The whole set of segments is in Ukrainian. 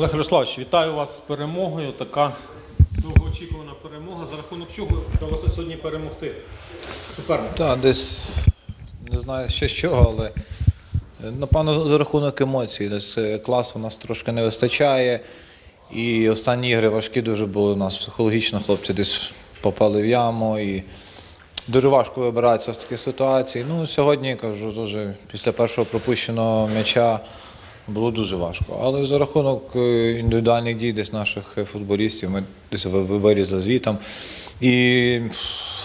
Олег Ярославович, вітаю вас з перемогою. Така довгоочікувана перемога. За рахунок чого вдалося сьогодні перемогти суперника? Так, десь не знаю ще з чого, але е, напевно за рахунок емоцій. Десь е, класу нас трошки не вистачає. І останні ігри важкі дуже були у нас психологічно. Хлопці десь попали в яму і дуже важко вибиратися з таких ситуацій. Ну, сьогодні кажу, дуже після першого пропущеного м'яча було дуже важко. Але за рахунок е, індивідуальних дій десь наших е, футболістів ми десь ви- ви- вирізали звітом. І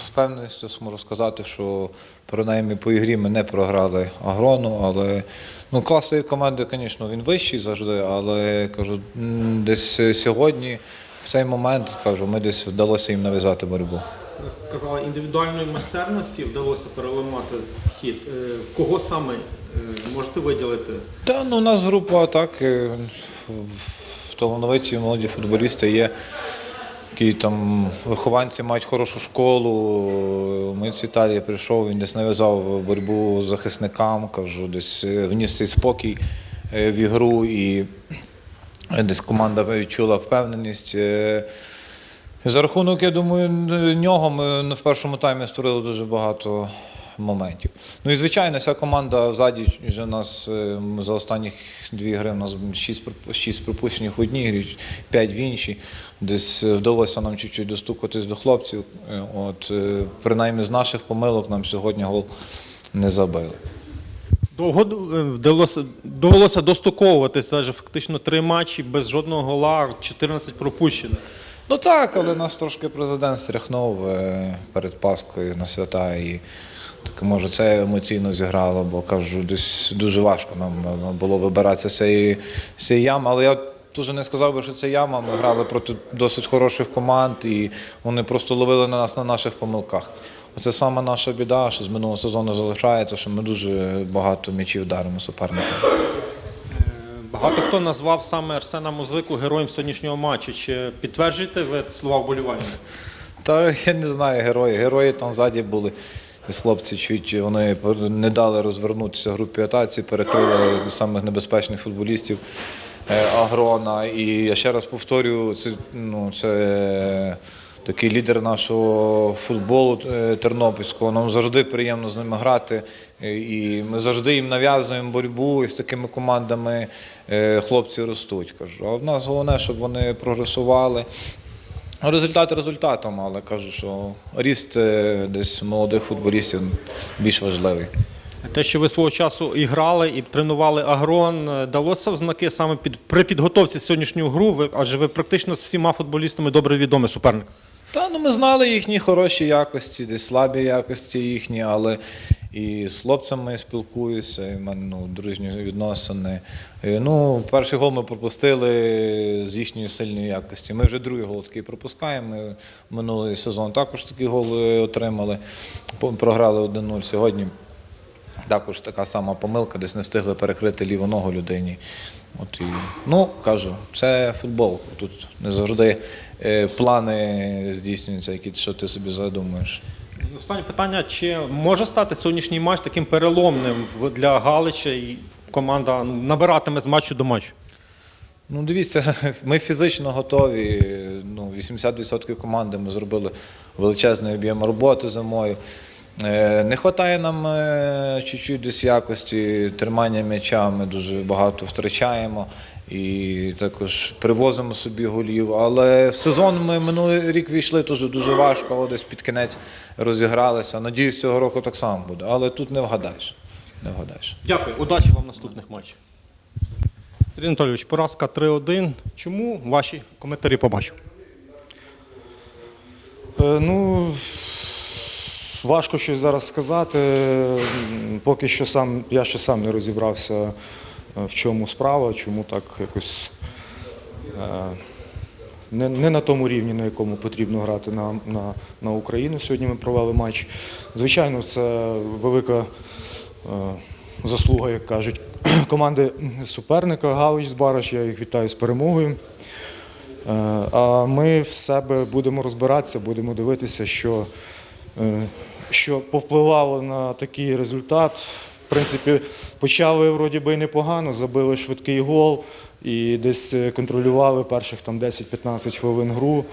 впевненістю можу сказати, що принаймні по ігрі ми не програли Агрону, але ну, клас цієї команди, звісно, він вищий завжди, але кажу, десь сьогодні, в цей момент, кажу, ми десь вдалося їм нав'язати боротьбу. Ви сказали, індивідуальної майстерності вдалося переламати хід. Е, Кого саме е, можете виділити? Та ну у нас група так. е, в талановиті молоді футболісти є, які там вихованці мають хорошу школу. Митць Віталій прийшов, він десь нав'язав боротьбу з захисникам, кажу, десь е, вніс цей спокій е, в ігру і десь команда відчула впевненість. За рахунок, я думаю, нього ми в першому таймі створили дуже багато моментів. Ну і звичайно, вся команда взаді вже у нас е, за останні дві гри у нас 6, шість пропущених в одній грі, 5 в іншій. Десь е, вдалося нам чуть-чуть достукатись до хлопців. Е, От, принаймні з наших помилок нам сьогодні гол не забили. Довго вдалося, довелося достуковуватися, адже фактично три матчі без жодного гола, 14 пропущених. Ну так, але нас трошки президент стряхнув перед Паскою на свята і так, може це емоційно зіграло, бо кажу, десь дуже важко нам було вибиратися з цієї, з цієї ями. Але я дуже не сказав би, що це яма. Ми грали проти досить хороших команд і вони просто ловили на нас на наших помилках. Оце саме наша біда, що з минулого сезону залишається, що ми дуже багато м'ячів даримо суперникам. Багато хто назвав саме Арсена Музику героєм сьогоднішнього матчу. Чи підтверджуєте ви слова вболівальника? Та я не знаю, герої. Герої там ззаді були. Хлопці чуть вони не дали розвернутися групі атаці, перекрили самих небезпечних футболістів е, Агрона. І я ще раз повторюю, це, ну, це такий лідер нашого футболу е, тернопільського. Нам завжди приємно з ними грати. Е, І ми завжди їм нав'язуємо боротьбу, і з такими командами е, хлопці ростуть. Кажу. А в нас головне, щоб вони прогресували. Ну, Результат результатом, але кажу, що ріст е, десь молодих футболістів більш важливий. Те, що ви свого часу і грали, і тренували Агрон, е, далося в знаки саме під, при підготовці сьогоднішнього гру, ви, адже ви практично з всіма футболістами добре відомий суперник. Та ну ми знали їхні хороші якості, десь слабі якості їхні, але і з хлопцями спілкуюся, і в мене ну, дружні відносини. Ну, перший гол ми пропустили з їхньої сильної якості. Ми вже другий гол такий пропускаємо. Ми минулий сезон також такий гол е, отримали. Програли 1-0 сьогодні. Також така сама помилка, десь не встигли перекрити ліву ногу людині. От і, ну, кажу, це футбол. Тут не завжди е, плани здійснюються, які що ти собі задумуєш. Останнє питання: чи може стати сьогоднішній матч таким переломним для Галича і команда ну, набиратиме з матчу до матчу? Ну, дивіться, ми фізично готові. Ну, 80% команди ми зробили величезний об'єм роботи зимою. Е, Не вистачає нам е, чуть-чуть десь якості тримання м'яча, ми дуже багато втрачаємо і також привозимо собі голів. Але в сезон ми минулий рік війшли дуже дуже важко, але десь під кінець розігралися. Надіюсь, цього року так само буде. Але тут не вгадаєш. Не вгадаєш. Дякую, удачі вам в наступних матчах. Сергій Анатолійович, поразка 3-1. Чому ваші коментарі побачу? Е, Ну, важко щось зараз сказати. Поки що сам, я ще сам не розібрався, в чому справа, чому так якось е, не, не на тому рівні, на якому потрібно грати на, на, на Україну. Сьогодні ми провели матч. Звичайно, це велика е, заслуга, як кажуть, команди суперника Галич Збараш. Я їх вітаю з перемогою. Е, А ми в себе будемо розбиратися, будемо дивитися, що, е, що повпливало на такий результат. В принципі, почали вроді би непогано, забили швидкий гол, і десь е, контролювали перших там 10-15 хвилин гру,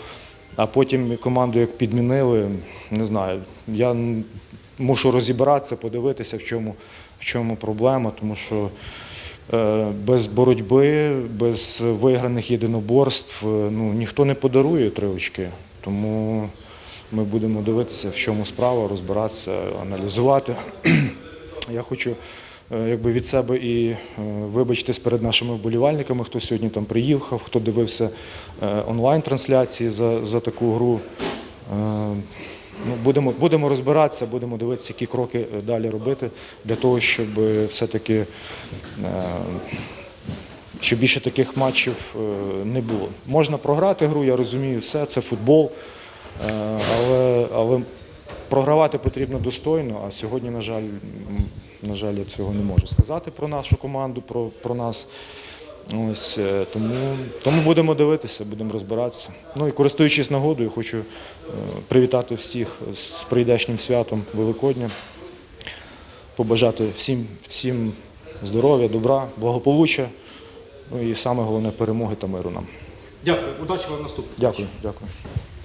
а потім команду як підмінили, не знаю. Я мушу розібратися, подивитися, в чому, в чому проблема, тому що е, без боротьби, без виграних єдиноборств е, ну, ніхто не подарує три очки. Тому ми будемо дивитися, в чому справа, розбиратися, аналізувати. Я хочу е, якби від себе і е, вибачитись перед нашими вболівальниками, хто сьогодні там приїхав, хто дивився е, онлайн-трансляції за, за таку гру. Ну, будемо, будемо розбиратися, будемо дивитися, які кроки далі робити для того, щоб все-таки щоб більше таких матчів не було. Можна програти гру, я розумію, все, це футбол, але, але програвати потрібно достойно, а сьогодні, на жаль, на жаль, я цього не можу сказати про нашу команду, про, про нас. Ось е, тому, тому будемо дивитися, будемо розбиратися. Ну і користуючись нагодою, хочу е, привітати всіх з прийдешнім святом Великодня, побажати всім, всім здоров'я, добра, благополуччя, ну і саме головне перемоги та миру нам. Дякую, удачі вам наступного. Дякую, дякую.